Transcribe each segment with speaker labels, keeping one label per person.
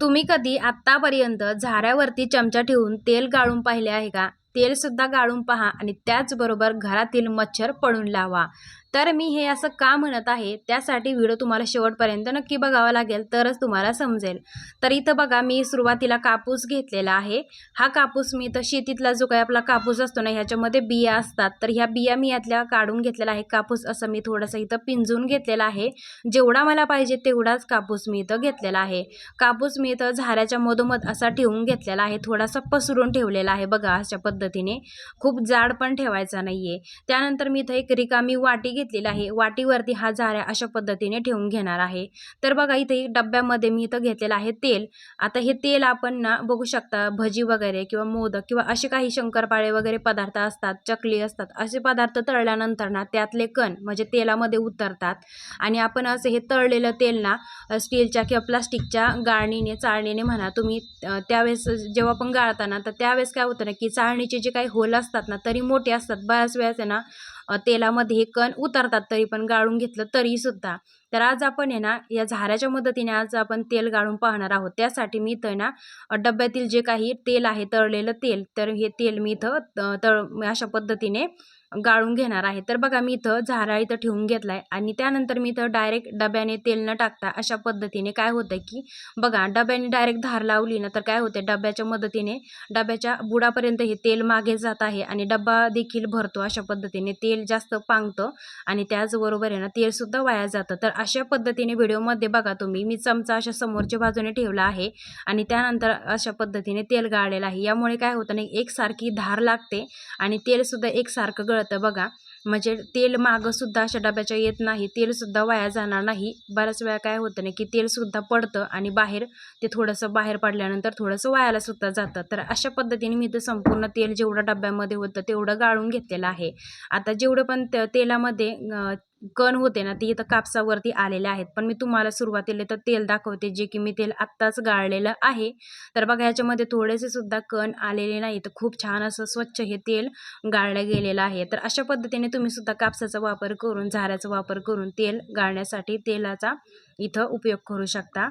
Speaker 1: तुम्ही कधी आत्तापर्यंत झाऱ्यावरती चमचा ठेवून तेल गाळून पाहिले आहे का? तेलसुद्धा गाळून पहा आणि त्याचबरोबर घरातील मच्छर पळून लावा. तर मी हे असं का म्हणत आहे? त्यासाठी व्हिडिओ तुम्हाला शेवटपर्यंत नक्की बघावा लागेल तरच तुम्हाला समजेल. तर इथं बघा मी सुरुवातीला कापूस घेतलेला आहे. हा कापूस मी इथं शेतीतला जो काही आपला कापूस असतो ना ह्याच्यामध्ये बिया असतात. तर ह्या बिया मी यातल्या काढून घेतलेला आहे. कापूस असं मी थोडंसं इथं पिंजून घेतलेला आहे. जेवढा मला पाहिजे तेवढाच कापूस मी इथं घेतलेला आहे. कापूस मी इथं झाऱ्याच्या मधोमध असा ठेवून घेतलेला आहे. थोडासा पसरून ठेवलेला आहे बघा अशा पद्धतीने. खूप जाड पण ठेवायचा नाही आहे त्यानंतर मी इथं एक रिकामी वाटी घेतलेला आहे. वाटीवरती हा झाऱ्या अशा पद्धतीने ठेवून घेणार आहे. तर बघा इथे डब्यामध्ये मी इथं घेतलेलं आहे तेल. आता हे तेल आपण ना बघू शकता भजी वगैरे किंवा मोदक किंवा असे काही शंकरपाळे वगैरे पदार्थ असतात चकली असतात असे पदार्थ तळल्यानंतर ना त्यातले कण म्हणजे तेलामध्ये उतरतात. आणि आपण असं हे तळलेलं तेल ना स्टीलच्या किंवा प्लास्टिकच्या गाळणीने चाळणीने म्हणा तुम्ही त्यावेळेस जेव्हा पण गाळताना तर त्यावेळेस काय होतं ना की चाळणीचे जे काही होल असतात ना तरी मोठे असतात. बऱ्याच वेळेस आहे ना तेलामध्ये कण उतरतात तरी पण गाळून घेतलं तरीसुद्धा. तर आज आपण आहे ना या झाऱ्याच्या मदतीने आज आपण तेल गाळून पाहणार आहोत. त्यासाठी मी इथं ना डब्यातील जे काही तेल आहे तळलेलं तेल तर हे तेल मी इथं तळ अशा पद्धतीने गाळून घेणार आहे. तर बघा मी इथं झारा इथं ठेवून घेतला आहे आणि त्यानंतर मी इथं डायरेक्ट डब्याने तेल न टाकता अशा पद्धतीने काय होतं की बघा डब्याने डायरेक्ट धार लावली ना तर काय होते डब्याच्या मदतीने डब्याच्या बुडापर्यंत हे तेल मागे जात आहे आणि डब्बा देखील भरतो अशा पद्धतीने. तेल जास्त पांगतं आणि त्याचबरोबर आहे ना तेलसुद्धा वाया जातं. तर अशा पद्धतीने व्हिडिओमध्ये बघा तुम्ही मी चमचा अशा समोरच्या बाजूने ठेवला आहे आणि त्यानंतर अशा पद्धतीने तेल गाळलेलं आहे. यामुळे काय होतं नाही एकसारखी धार लागते आणि तेलसुद्धा एकसारखं गळतं बघा. म्हणजे तेल मागंसुद्धा अशा डब्याच्या येत नाही तेलसुद्धा वाया जाणार नाही. बऱ्याच वेळा काय होतं नाही की तेलसुद्धा पडतं आणि बाहेर ते थोडंसं बाहेर पडल्यानंतर थोडंसं वायाला सुद्धा जातं. तर अशा पद्धतीने मी ते संपूर्ण तेल जेवढं डब्यामध्ये होतं तेवढं गाळून घेतलेलं आहे. आता जेवढं पण तेलामध्ये कण होते ना ते इथं कापसावरती आलेले आहेत. पण मी तुम्हाला सुरुवातीला तर तेल दाखवते जे की मी तेल आत्ताच गाळलेलं आहे. तर बघा याच्यामध्ये थोडेसे सुद्धा कण आलेले नाही तर खूप छान असं स्वच्छ हे तेल गाळलं गेलेलं आहे. तर अशा पद्धतीने तुम्ही सुद्धा कापसाचा वापर करून झाऱ्याचा वापर करून तेल गाळण्यासाठी तेलाचा इथं उपयोग करू शकता.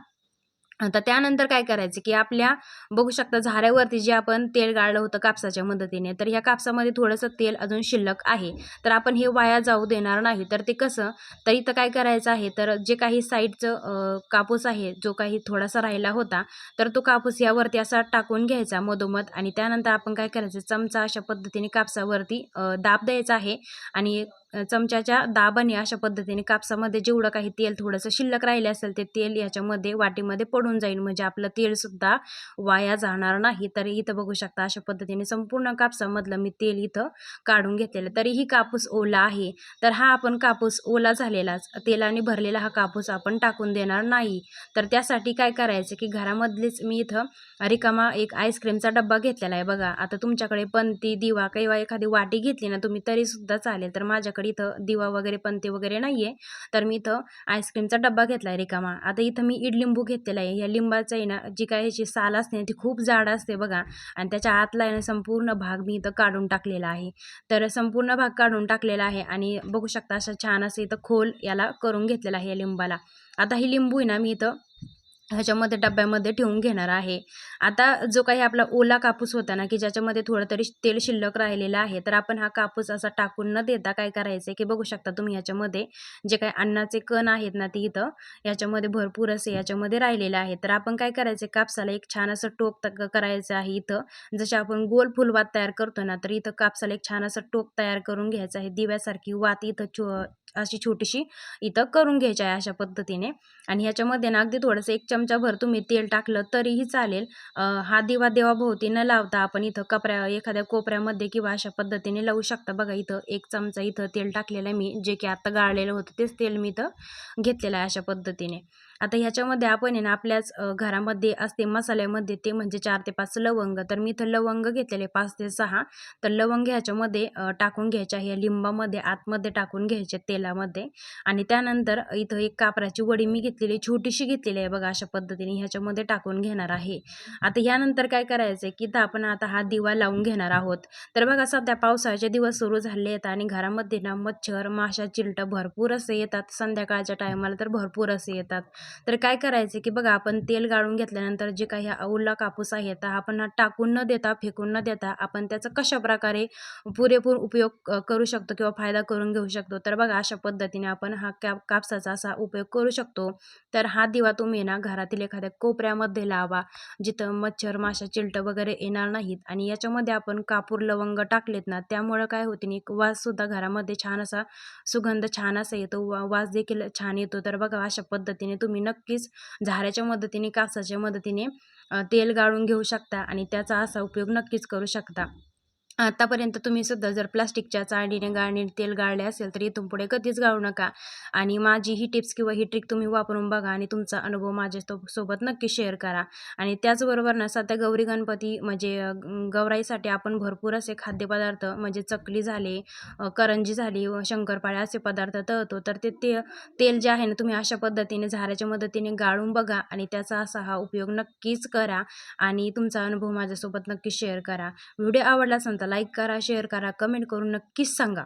Speaker 1: आता त्यानंतर काय करायचं की आपल्या बघू शकता झाऱ्यावरती जे आपण तेल गाळलं होतं कापसाच्या मदतीने तर ह्या कापसामध्ये थोडंसं तेल अजून शिल्लक आहे. तर आपण हे वाया जाऊ देणार नाही. तर ते कसं तर इथं काय करायचं आहे तर जे काही साईडचं कापूस आहे जो काही थोडासा राहिला होता तर तो कापूस यावरती असा टाकून घ्यायचा मधोमध आणि त्यानंतर आपण काय करायचं चमचा अशा पद्धतीने कापसावरती दाब द्यायचा आहे आणि चमच्याच्या दाबाने अशा पद्धतीने कापसामध्ये जेवढं काही तेल थोडंसं शिल्लक राहिले असेल ते तेल याच्यामध्ये वाटीमध्ये पडून जाईल. म्हणजे आपलं तेलसुद्धा वाया जाणार नाही. तर इथं बघू शकता अशा पद्धतीने संपूर्ण कापसामधलं मी तेल इथं काढून घेतलेलं. तरीही कापूस ओला आहे. तर हा आपण कापूस ओला झालेलाच. तेलाने भरलेला हा कापूस आपण टाकून देणार नाही. तर त्यासाठी काय करायचं की घरामधलीच मी इथं रिकामा एक आईस्क्रीमचा डब्बा घेतलेला आहे बघा. आता तुमच्याकडे पणती दिवा किंवा एखादी वाटी घेतली ना तुम्ही तरीसुद्धा चालेल. तर माझ्याकडे इथं दिवा वगैरे पणती वगैरे नाही आहे तर मी इथं आईस्क्रीमचा डब्बा घेतला आहे रिकामा. आता इथं मी इडलिंबू घेतलेला आहे. या लिंबाचं आहे ना जी काय ह्याची साल असते ना ती खूप जाड असते बघा. आणि त्याच्या आतला आहे ना संपूर्ण भाग मी इथं काढून टाकलेला आहे. तर संपूर्ण भाग काढून टाकलेला आहे आणि बघू शकता असं छान असं इथं खोल याला करून घेतलेला आहे या लिंबाला. आता ही लिंबू आहे ना मी इथं ह्याच्यामध्ये डब्यामध्ये ठेवून घेणार आहे. आता जो काही आपला ओला कापूस होता ना की ज्याच्यामध्ये थोडं तरी तेल शिल्लक राहिलेलं आहे तर आपण हा कापूस असा टाकून न देता काय करायचं की बघू शकता तुम्ही याच्यामध्ये जे काही अन्नाचे कण आहेत ना ती इथं याच्यामध्ये भरपूर असे याच्यामध्ये राहिलेले आहेत. तर आपण काय करायचं कापसाला एक छान असं टोक करायचं आहे इथं. जसे आपण गोल फुलवात तयार करतो ना तर इथं कापसाला एक छान असं टोक तयार करून घ्यायचं आहे. दिव्यासारखी वात इथं अशी छोटीशी इथं करून घ्यायची आहे अशा पद्धतीने. आणि ह्याच्यामध्ये ना अगदी थोडंसं एक चमचाभर तुम्ही तेल टाकलं तरीही चालेल. हा दिवा देवाभोवती न लावता आपण इथं कपऱ्या एखाद्या कोपऱ्यामध्ये किंवा अशा पद्धतीने लावू शकता. बघा इथं एक चमचा इथं तेल टाकलेलं आहे मी जे की आत्ता गाळलेलं होतं तेच तेल मी इथं घेतलेलं आहे अशा पद्धतीने. आता ह्याच्यामध्ये आपण आहे ना आपल्याच घरामध्ये असते मसाल्यामध्ये ते म्हणजे चार ते पाच लवंग. तर मी इथं लवंग घेतलेले पाच ते सहा. तर लवंग ह्याच्यामध्ये टाकून घ्यायच्या ह्या लिंबामध्ये आतमध्ये टाकून घ्यायचे तेलामध्ये. आणि त्यानंतर इथं एक कापराची वडी मी घेतलेली छोटीशी घेतलेली आहे बघा अशा पद्धतीने ह्याच्यामध्ये टाकून घेणार आहे. आता ह्यानंतर काय करायचं आहे की इथं आपण आता हा दिवा लावून घेणार आहोत. तर बघा सध्या पावसाळ्याचे दिवस सुरू झाले आहेत आणि घरामध्ये ना मच्छर माशा चिलटं भरपूर असे येतात. संध्याकाळच्या टायमाला तर भरपूर असे येतात. तर काय करायचं की बघा आपण तेल गाळून घेतल्यानंतर जे काही हा ओला कापूस आहे तर आपण हा टाकून न देता फेकून न देता आपण त्याचा कशाप्रकारे पुरेपूर उपयोग करू शकतो किंवा फायदा करून घेऊ शकतो? तर बघा अशा पद्धतीने आपण हा कॅप कापसाचा असा उपयोग करू शकतो. तर हा दिवा तुम्ही ना घरातील एखाद्या कोपऱ्यामध्ये लावा जिथं मच्छर माशा चिलटं वगैरे येणार नाहीत आणि याच्यामध्ये आपण कापूर लवंग टाकलेत ना त्यामुळं काय होते नाही वाससुद्धा घरामध्ये छान असा सुगंध छान असा येतो वा वास देखील छान येतो. तर बघा अशा पद्धतीने तुम्ही तुम्ही नक्कीच झाऱ्याच्या मदतीने कासाच्या मदतीने तेल गाळून घेऊ शकता आणि त्याचा असा उपयोग नक्कीच करू शकता. आतापर्यंत तुम्ही सुद्धा जर प्लास्टिकच्या चाळणीने गाळणीने तेल गाळले असेल तर इथून पुढे कधीच गाळू नका. आणि माझी ही टिप्स किंवा ही ट्रिक तुम्ही वापरून बघा आणि तुमचा अनुभव माझ्या सोबत नक्की शेअर करा. आणि त्याचबरोबर ना सध्या गौरी गणपती म्हणजे गौराईसाठी आपण भरपूर असे खाद्यपदार्थ म्हणजे चकली झाले करंजी झाली व शंकरपाळ्या असे पदार्थ तळतो. तर ते ते तेल जे आहे ना तुम्ही अशा पद्धतीने झाऱ्याच्या मदतीने गाळून बघा आणि त्याचा असा हा उपयोग नक्कीच करा आणि तुमचा अनुभव माझ्यासोबत नक्की शेअर करा. व्हिडिओ आवडला असेल तर लाईक करा शेअर करा कमेंट करून नक्कीच सांगा.